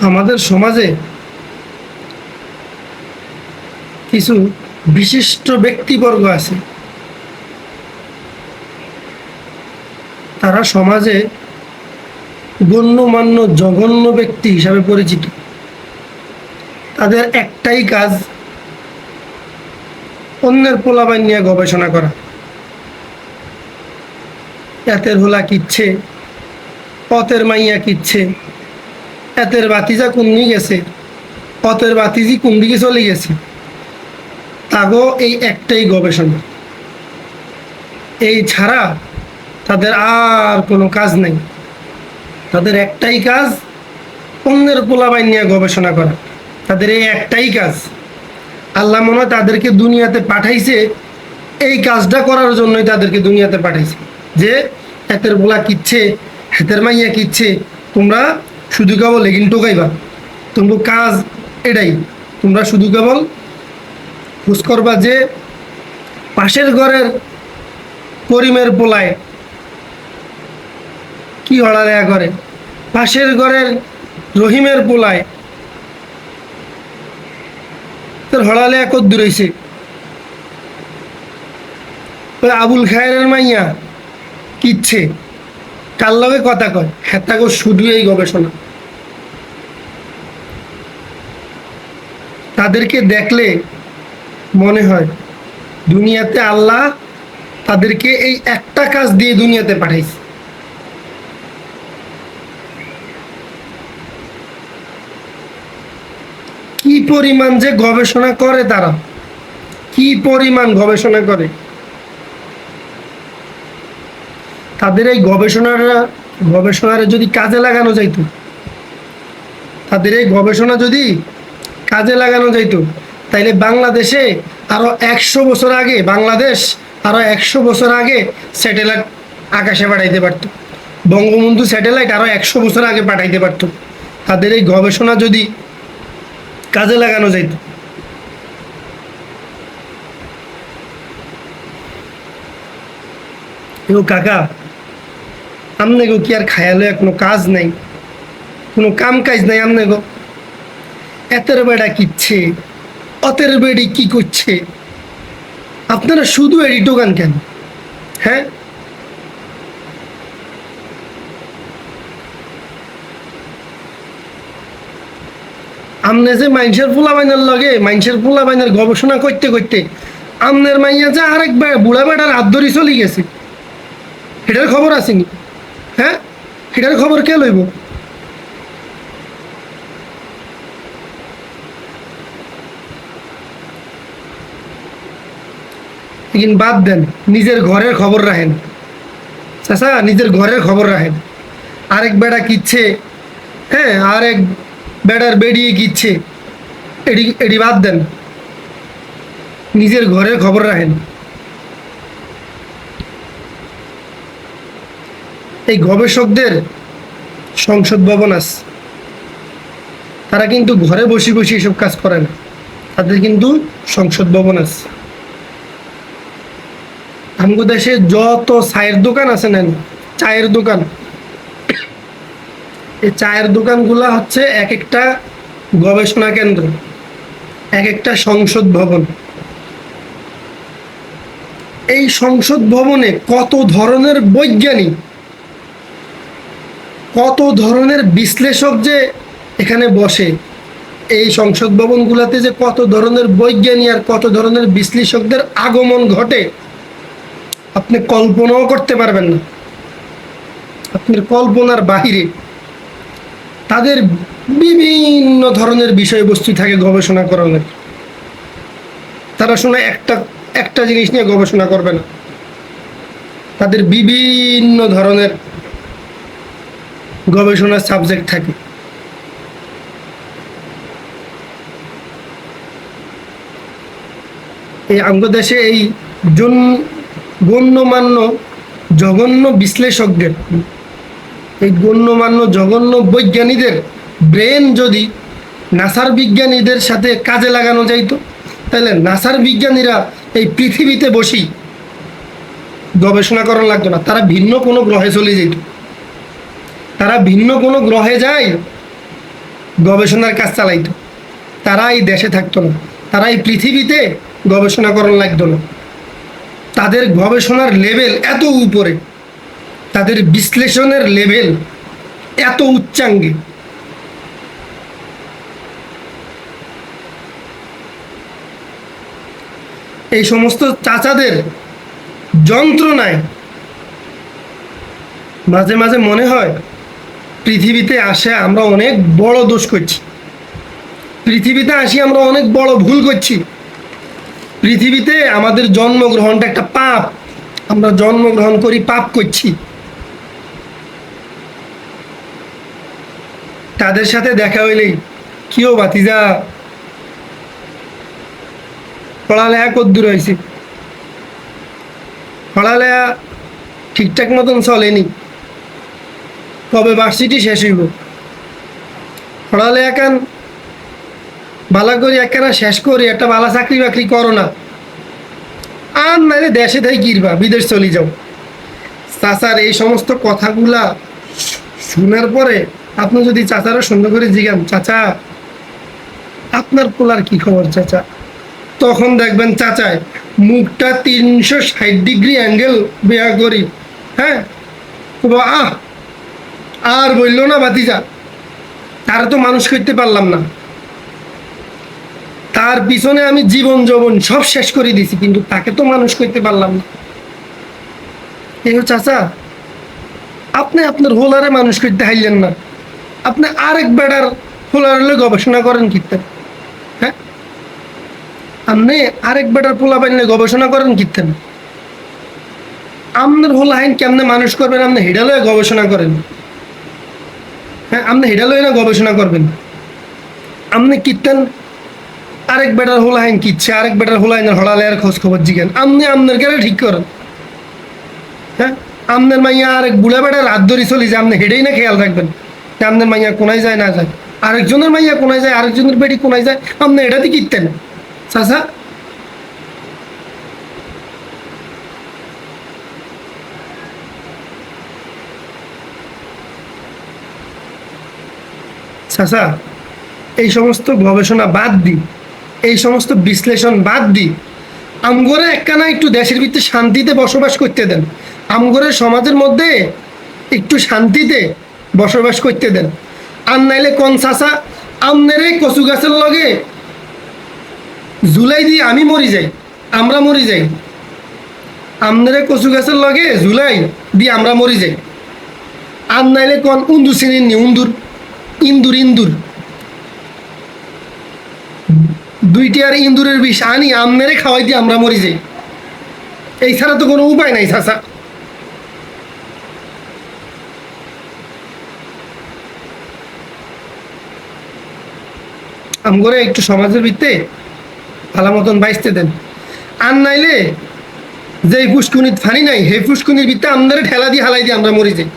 আমাদের সমাজে কিছু বিশিষ্ট ব্যক্তিবর্গ আছে। তারা সমাজে গণ্যমান্য জঘন্য ব্যক্তি হিসাবে পরিচিত। তাদের একটাই কাজ অন্যের পোলাবাই নিয়ে গবেষণা করা। এতের হোলা কিচ্ছে, পথের মাইয়া কিচ্ছে। এতের বাতিজা কুন্দি গেছে অতের বাতিজি কোন দিকে চলে গেছে। তাগো এই একটাই গবেষণা। এই ছাড়া তাদের আর কোনো কাজ নেই। তাদের একটাই কাজ, অন্যের পোলাবাই নিয়ে গবেষণা করা। তাদের এই একটাই কাজ। আল্লাহ মনে হয় তাদেরকে দুনিয়াতে পাঠাইছে, এই কাজটা করার জন্যই তাদেরকে দুনিয়াতে পাঠাইছে। যে, হাতের বোলা কিচ্ছে, হাতের মাইয়া কিচ্ছে, তোমরা শুধু কেবল লেগিন টোকাইবা তোমরা কাজ এটাই। তোমরা শুধু কেবল খোঁজ করবা যে পাশের ঘরের করিমের পোলায় কি হড়ালেয়া করে। পাশের ঘরের রহিমের পোলায় তোর হড়ালেয়া কত দূর হইছে আবুল খায়ের মাইয়া কিচ্ছে। কার লগে কথা কয়? হেতাগো শুধু এই গবেষণা। তাদেরকে দেখলে মনে হয় দুনিয়াতে আল্লাহ তাদেরকে এই একটা কাজ দিয়ে দুনিয়াতে পাঠাইছে। কি পরিমাণ যে গবেষণা করে তারা? কি পরিমাণ গবেষণা করে? তাদের এই গবেষণারা, গবেষণার যদি কাজে লাগানো যাইতো, তাদের এই গবেষণা যদি কাজে লাগানো যাইতো, তাইলে বাংলাদেশে আরও একশো বছর আগে, বাংলাদেশ আরও একশো বছর আগে স্যাটেলাইট আকাশে পাঠাইতে পারতো। বঙ্গবন্ধু স্যাটেলাইট আরও একশো বছর আগে পাঠাইতে পারতো। তাদের এই গবেষণা যদি কাজে লাগানো যাইত কাকা আমনে গো কি আর খায়ালে কোনো কাজ নাই, কোনো কাম কাজ নাই আমনে গো এতের বেড়া কিচ্ছে অতের বেড়ি কি করছে? আপনারা শুধু এডি দোকান কেন? হ্যাঁ? আমনে যে মাইনসের পোলা বাইনের লগে মাইনসের পোলা বাইনের গবেষণা করতে করতে আমনের মাইয়া যে আরেক বুড়া বেড়ার হাত ধরি চলে গেছে। এটার খবর আসেনি। হ্যাঁ? এটার খবর কে লইব? বাদ দেন, নিজের ঘরের খবর রাখেন। চাষা নিজের ঘরের খবর রাখেন। আরেক বেড়া কিচ্ছে হ্যাঁ আরেক বেড়ার বেড়িয়ে কিচ্ছে এটি এটি বাদ দেন। নিজের ঘরের খবর রাখেন। এই গবেষকদের সংসদ ভবন আছে। তারা কিন্তু ঘরে বসে বসে এসব কাজ করে না। তাদের কিন্তু সংসদ ভবন আছে। আমগো দেশে যত চায়ের দোকান আছে না, চায়ের দোকান, এই চায়ের দোকানগুলা হচ্ছে এক একটা গবেষণা কেন্দ্র এক একটা সংসদ ভবন। এই সংসদ ভবনে কত ধরনের বৈজ্ঞানিক কত ধরনের বিশ্লেষক যে এখানে বসে? এই সংসদ ভবনগুলোতে যে কত ধরনের বৈজ্ঞানিক আর কত ধরনের বিশ্লেষকদের আগমন ঘটে, আপনি কল্পনাও করতে পারবেন না। আপনার কল্পনার বাহিরে তাদের বিভিন্ন ধরনের বিষয়বস্তু থাকে গবেষণা করানোর। তারা শোনা একটা একটা জিনিস নিয়ে গবেষণা করবে না। তাদের বিভিন্ন ধরনের গবেষণার সাবজেক্ট থাকে। এই আমাদের এই জন, গণ্যমান্য, জঘন্য বিশ্লেষকদের, এই গণ্যমান্য, জঘন্য বৈজ্ঞানীদের ব্রেন যদি নাসার বিজ্ঞানীদের সাথে কাজে লাগানো যাইতো, তাহলে নাসার বিজ্ঞানীরা এই পৃথিবীতে বসেই গবেষণা করা লাগতো না, তারা ভিন্ন কোনো গ্রহে চলে যেত। তারা ভিন্ন কোনো গ্রহে যায়, গবেষণার কাজ চালাইতো। তারা এই দেশে থাকতো না। তারা এই পৃথিবীতে গবেষণা করার লাগতো না। তাদের গবেষণার লেভেল এত উপরে, তাদের বিশ্লেষণের লেভেল এত উচ্চাঙ্গে। এই সমস্ত চাচাদের যন্ত্রণায় মাঝে মাঝে মনে হয় পৃথিবীতে আসে, আমরা অনেক বড় দোষ করছি। পৃথিবীতে আসি, আমরা অনেক বড় ভুল করছি। পৃথিবীতে আমাদের জন্মগ্রহণটা একটা পাপ। আমরা জন্মগ্রহণ করি, পাপ করছি। তাদের সাথে দেখা হইলেই কিও বাতিজা পড়ালেখা কদ্দূর হয়েছে পড়ালেখা ঠিকঠাক মতন চলেনি। কবে ভার্সিটি শেষ হইব? পড়ালেখা কেন? বালা করি একখানা শেষ করি, একটা বালা চাকরি বাকরি করো না। আর নাহলে দেশে তাই কিরবা বিদেশ চলে যাও। চাচার এই সমস্ত কথাগুলা শোনার পরে আপনি যদি চাচারও সুন্দর করে জিগান, চাচা, আপনার পোলার কি খবর, চাচা? তখন দেখবেন চাচায় মুখটা তিনশো ষাট ডিগ্রি অ্যাঙ্গেল বেয়া করি হ্যাঁ? আহ আর বলল না বাতিজা তারা তো মানুষ করতে পারলাম না। তার পিছনে আমি জীবন যৌবন সব শেষ করে দিছি কিন্তু তাকে তো মানুষ করতে পারলাম না। এই চাচা, আপনি আপনার হোলারে মানুষ করতে হাইলেন না। আপনি আরেক বেড়ার হোলার হলে গবেষণা করেন কীর্তেন হ্যাঁ? আপনি আরেক বেটার পোলা পাইলে গবেষণা করেন কীর্তেন আপনার হোলা হাইন কেমনে মানুষ করবেন, আপনি হেডালয়ে গবেষণা করেন। হ্যাঁ আপনি হেডালয়ে না গবেষণা করবেন? আপনি কীর্তেন আরেক বেটার হোলা হাইন কিচ্ছে আরেক বেটার হোলা হাইনের হড়ালে আর খোঁজ খবর জিগেন। আপনি আপনার কেন ঠিক করেন? হ্যাঁ আপনার মাইয়া আরেক বুড়া বেটার রাত ধরে চলি যে আপনি হেডেই না খেয়াল রাখবেন। আপনার মাইয়া কোনায় যায়, না যায়? আরেকজনের মাইয়া কোনায় যায়, আরেকজনের বেটি কোনায় যায়, আপনি এটাতে কিনতেন চাচা চাচা, এই সমস্ত গবেষণা বাদ দিই এই সমস্ত বিশ্লেষণ বাদ দিই আমগরে একখানা একটু দেশের ভিতরে শান্তিতে বসবাস করতে দেন আমগরের সমাজের মধ্যে একটু শান্তিতে বসবাস করতে দেন। আর নাইলে কোন চাচা, আমনের এই কচু গাছের লগে জুলাই দিয়ে আমি মরি যাই, আমরা মরি যাই। আমনের কচু গাছের লগে জুলাই দিয়ে আমরা মরি যাই। আর নাইলে কোন চিনির নি উন্দুর ইন্দুর ইন্দুর। দুইটি আর ইন্দুরের বিষ আনি আমনেরে খাওয়াই দিয়ে আমরা মরি যাই। এই ছাড়া তো কোনো উপায় নাই, চাচা। আমগরে একটু সমাজের ভিত্তে ভালো মতন বাইসতে দেন। আর নাইলে যে ফুসকুনির ফানি নাই, সেই ফুসকুনির ভিত্তে আমাদের ঠেলা দিয়ে হালাই দিয়ে আমরা মরি যাই।